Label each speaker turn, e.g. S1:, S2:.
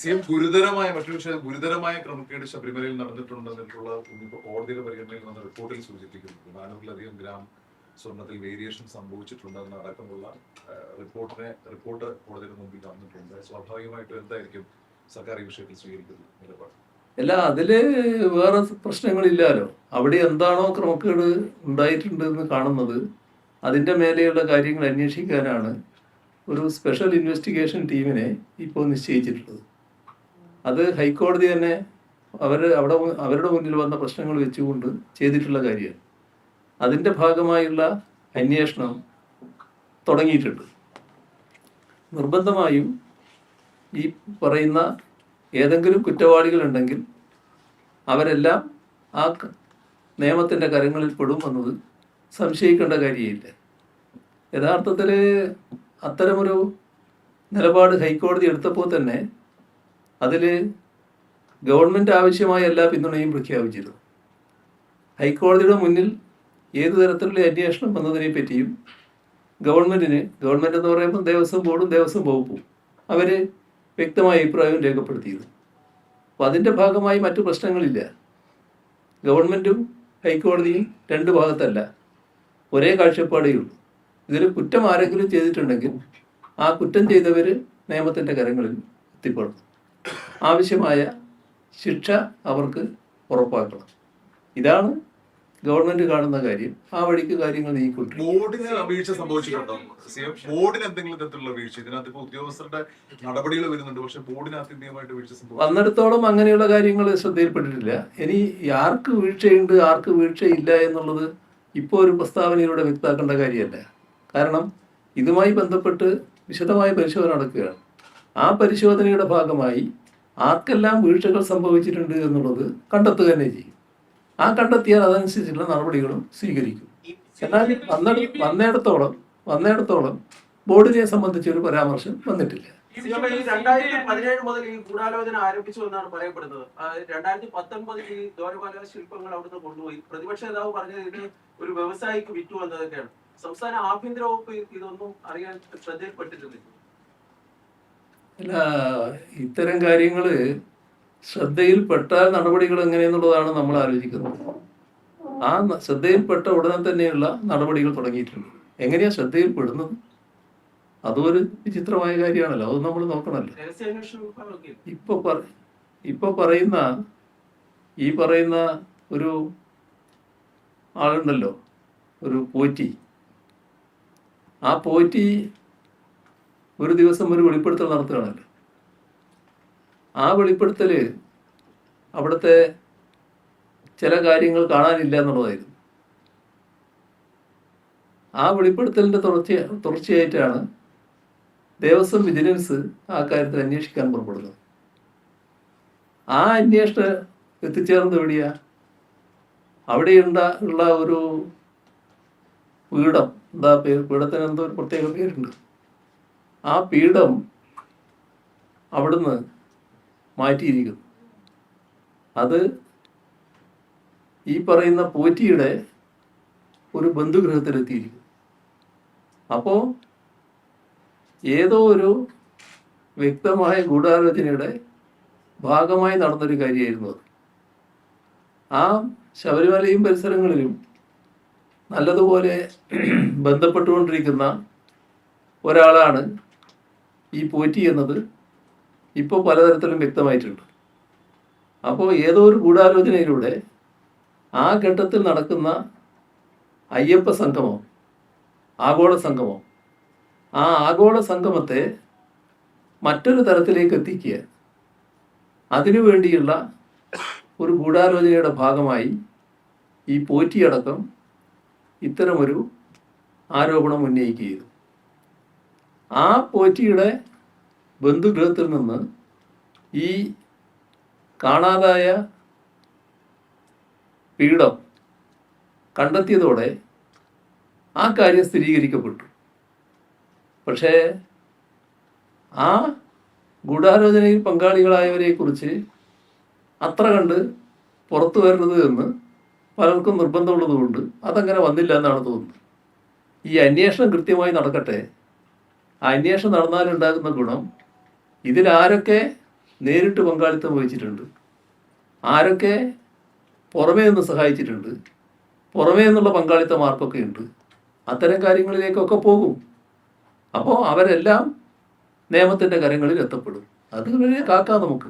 S1: C M ഗുരുതരമായ വിഷയം ഗുരുതരമായ ക്രമക്കേട് ശബരിമലയിൽ നടന്നിട്ടുണ്ടെന്നുള്ള കോടതിയുടെ പരിഗണനയിൽ വന്ന റിപ്പോർട്ടിൽ സൂചിപ്പിക്കുന്നു നാനൂറിലധികം ഗ്രാം സ്വർണത്തിൽ വേരിയേഷൻ സംഭവിച്ചിട്ടുണ്ടെന്ന് അടക്കമുള്ള റിപ്പോർട്ടിനെ റിപ്പോർട്ട് കോടതിയുടെ മുമ്പിൽ വന്നിട്ടുണ്ട് സ്വാഭാവികമായിട്ടും എന്തായിരിക്കും സർക്കാർ ഈ വിഷയത്തിൽ സ്വീകരിക്കുന്നത് നിലപാട്?
S2: അല്ല അതിൽ വേറെ പ്രശ്നങ്ങളില്ലല്ലോ അവിടെ എന്താണോ ക്രമക്കേട് ഉണ്ടായിട്ടുണ്ട് എന്ന് കാണുന്നത് അതിന്റെ മേലെയുള്ള കാര്യങ്ങൾ അന്വേഷിക്കാനാണ് ഒരു സ്പെഷ്യൽ ഇൻവെസ്റ്റിഗേഷൻ ടീമിനെ ഇപ്പോൾ നിശ്ചയിച്ചിട്ടുള്ളത്. അത് ഹൈക്കോടതി തന്നെ അവർ അവിടെ അവരുടെ മുന്നിൽ വന്ന പ്രശ്നങ്ങൾ വെച്ചുകൊണ്ട് ചെയ്തിട്ടുള്ള കാര്യമാണ് അതിന്റെ ഭാഗമായുള്ള അന്വേഷണം തുടങ്ങിയിട്ടുണ്ട്. നിർബന്ധമായും ഈ പറയുന്ന ഏതെങ്കിലും കുറ്റവാളികൾ ഉണ്ടെങ്കിൽ അവരെല്ലാം ആ നിയമത്തിന്റെ കരങ്ങളിൽ പെടും എന്നത് സംശയിക്കേണ്ട കാര്യമില്ല. യഥാർത്ഥത്തിൽ അത്തരമൊരു നിലപാട് ഹൈക്കോടതി എടുത്തപ്പോൾ തന്നെ അതിൽ ഗവൺമെന്റ് ആവശ്യമായ എല്ലാ പിന്തുണയും പ്രഖ്യാപിച്ചിരുന്നു. ഹൈക്കോടതിയുടെ മുന്നിൽ ഏതു തരത്തിലുള്ള അന്വേഷണം വന്നതിനെ പറ്റിയും ഗവൺമെന്റിന് ഗവൺമെന്റ് എന്ന് പറയുമ്പോൾ ദേവസ്വം ബോർഡും ദേവസ്വം വകുപ്പും അവർ വ്യക്തമായ അഭിപ്രായം രേഖപ്പെടുത്തിയിരുന്നു. അപ്പോൾ അതിന്റെ ഭാഗമായി മറ്റു പ്രശ്നങ്ങളില്ല. ഗവൺമെന്റും ഹൈക്കോടതിയും രണ്ട് ഭാഗത്തല്ല. ഒരേ കാഴ്ചപ്പാടേ ഉള്ളൂ. ഇതിൽ കുറ്റം ആരെങ്കിലും ചെയ്തിട്ടുണ്ടെങ്കിൽ ആ കുറ്റം ചെയ്തവർ നിയമത്തിന്റെ കരങ്ങളിൽ എത്തിപ്പെടും ആവശ്യമായ ശിക്ഷ അവർക്ക് ഉറപ്പാക്കണം. ഇതാണ് ഗവൺമെന്റ് കാണുന്ന കാര്യം. ആ വഴിക്ക് കാര്യങ്ങൾ നീക്കിക്കൊണ്ടിരിക്കും.
S1: ബോർഡിന് വീഴ്ച സംഭവിച്ചിട്ടുണ്ടോ? സി ബോർഡിന് എന്തെങ്കിലും തരത്തിലുള്ള വീഴ്ച? ഇതിനകത്ത് ഇപ്പൊ ഉദ്യോഗസ്ഥരുടെ നടപടികൾ വരുന്നുണ്ട്. പക്ഷെ ബോർഡിന് ആത്യന്തികമായിട്ട് വീഴ്ച സംഭവിച്ചു
S2: വന്നിടത്തോളം അങ്ങനെയുള്ള കാര്യങ്ങൾ ശ്രദ്ധയിൽപ്പെട്ടിട്ടില്ല. ഇനി ആർക്ക് വീഴ്ചയുണ്ട് ആർക്ക് വീഴ്ചയില്ല എന്നുള്ളത് ഇപ്പോൾ ഒരു പ്രസ്താവനയിലൂടെ വ്യക്താക്കേണ്ട കാര്യമല്ല. കാരണം ഇതുമായി ബന്ധപ്പെട്ട് വിശദമായ പരിശോധന നടക്കുകയാണ്. ആ പരിശോധനയുടെ ഭാഗമായി ആർക്കെല്ലാം വീഴ്ചകൾ സംഭവിച്ചിട്ടുണ്ട് എന്നുള്ളത് കണ്ടെത്തുക തന്നെ ചെയ്യും. ആ കണ്ടെത്തിയാൽ അതനുസരിച്ചുള്ള നടപടികളും സ്വീകരിക്കും. എന്നാൽ വന്ന വന്നിടത്തോളം വന്നിടത്തോളം ബോർഡിനെ സംബന്ധിച്ച ഒരു പരാമർശം വന്നിട്ടില്ല.
S3: മുതൽ ഈ പറയപ്പെടുന്നത്. ശില്പങ്ങൾ അവിടുന്ന് കൊണ്ടുപോയി. പ്രതിപക്ഷ നേതാവ് പറഞ്ഞത് ഒരു വ്യവസായിക്ക് വിറ്റു എന്നതൊക്കെയാണ് സംസ്ഥാന ആഭ്യന്തര വകുപ്പ് ഇതൊന്നും അറിയാൻ ശ്രദ്ധയിൽപ്പെട്ടിരുന്നില്ല.
S2: അല്ല ഇത്തരം കാര്യങ്ങൾ ശ്രദ്ധയിൽപ്പെട്ടാൽ നടപടികൾ എങ്ങനെയെന്നുള്ളതാണ് നമ്മൾ ആലോചിക്കുന്നത്. ആ ശ്രദ്ധയിൽപ്പെട്ട ഉടനെ തന്നെയുള്ള നടപടികൾ തുടങ്ങിയിട്ടുണ്ട്. എങ്ങനെയാ ശ്രദ്ധയിൽപ്പെടുന്നത്? അതും ഒരു വിചിത്രമായ കാര്യമാണല്ലോ അത് നമ്മൾ
S3: നോക്കണല്ലോ
S2: ഇപ്പൊ ഇപ്പൊ പറയുന്ന ഈ പറയുന്ന ഒരു ആളുണ്ടല്ലോ ഒരു പോറ്റി. ആ പോറ്റി ഒരു ദിവസം ഒരു വെളിപ്പെടുത്തൽ നടത്തുകയാണല്ലോ. ആ വെളിപ്പെടുത്തൽ അവിടുത്തെ ചില കാര്യങ്ങൾ കാണാനില്ല എന്നുള്ളതായിരുന്നു. ആ വെളിപ്പെടുത്തലിന്റെ തുടർച്ച തുടർച്ചയായിട്ടാണ് ദേവസ്വം വിജിലൻസ് ആ കാര്യത്തിൽ അന്വേഷിക്കാൻ പുറപ്പെടുന്നത്. ആ അന്വേഷണ എത്തിച്ചേർന്നത് എവിടെയാ? അവിടെ ഉള്ള ഒരു പീഠം എന്താ പേര്? പീഠത്തിന് എന്തോ ഒരു പ്രത്യേക പേരുണ്ട്. ആ പീഠം അവിടുന്ന് മാറ്റിയിരിക്കുന്നു അത് ഈ പറയുന്ന പോറ്റിയുടെ ഒരു ബന്ധുഗ്രഹത്തിലെത്തിയിരിക്കുന്നു അപ്പോൾ ഏതോ ഒരു വ്യക്തമായ ഗൂഢാലോചനയുടെ ഭാഗമായി നടന്നൊരു കാര്യമായിരുന്നു അത്. ആ ശബരിമലയും പരിസരങ്ങളിലും നല്ലതുപോലെ ബന്ധപ്പെട്ടുകൊണ്ടിരിക്കുന്ന ഒരാളാണ് ഈ പോറ്റി എന്നത് ഇപ്പോൾ പലതരത്തിലും വ്യക്തമായിട്ടുണ്ട്. അപ്പോൾ ഏതോ ഒരു ഗൂഢാലോചനയിലൂടെ ആ ഘട്ടത്തിൽ നടക്കുന്ന അയ്യപ്പ സംഗമം ആഗോള സംഗമം ആ ആഗോള സംഗമത്തെ മറ്റൊരു തരത്തിലേക്ക് എത്തിക്കുക അതിനു വേണ്ടിയുള്ള ഒരു ഗൂഢാലോചനയുടെ ഭാഗമായി ഈ പോറ്റിയടക്കം ഇത്തരമൊരു ആരോപണം ഉന്നയിക്കുകയും ആ പോറ്റിയുടെ ബന്ധുഗൃഹത്തിൽ നിന്ന് ഈ കാണാതായ പീഠം കണ്ടെത്തിയതോടെ ആ കാര്യം സ്ഥിരീകരിക്കപ്പെട്ടു. പക്ഷേ ആ ഗൂഢാലോചനയിൽ പങ്കാളികളായവരെ കുറിച്ച് അത്ര കണ്ട് പുറത്തു വരരുത് എന്ന് പലർക്കും നിർബന്ധമുള്ളതുകൊണ്ട് അതങ്ങനെ വന്നില്ല എന്നാണ് തോന്നുന്നത്. ഈ അന്വേഷണം കൃത്യമായി നടക്കട്ടെ. ആ അന്വേഷണം നടന്നാലുണ്ടാകുന്ന ഗുണം ഇതിലാരൊക്കെ നേരിട്ട് പങ്കാളിത്തം വഹിച്ചിട്ടുണ്ട്? ആരൊക്കെ പുറമേ നിന്ന് സഹായിച്ചിട്ടുണ്ട്? പുറമേ നിന്നുള്ള പങ്കാളിത്തം ആർക്കൊക്കെ ഉണ്ട്. അത്തരം കാര്യങ്ങളിലേക്കൊക്കെ പോകും. അപ്പോൾ അവരെല്ലാം നിയമത്തിന്റെ കരങ്ങളിൽ എത്തപ്പെടും. അത് കാക്കാം നമുക്ക്.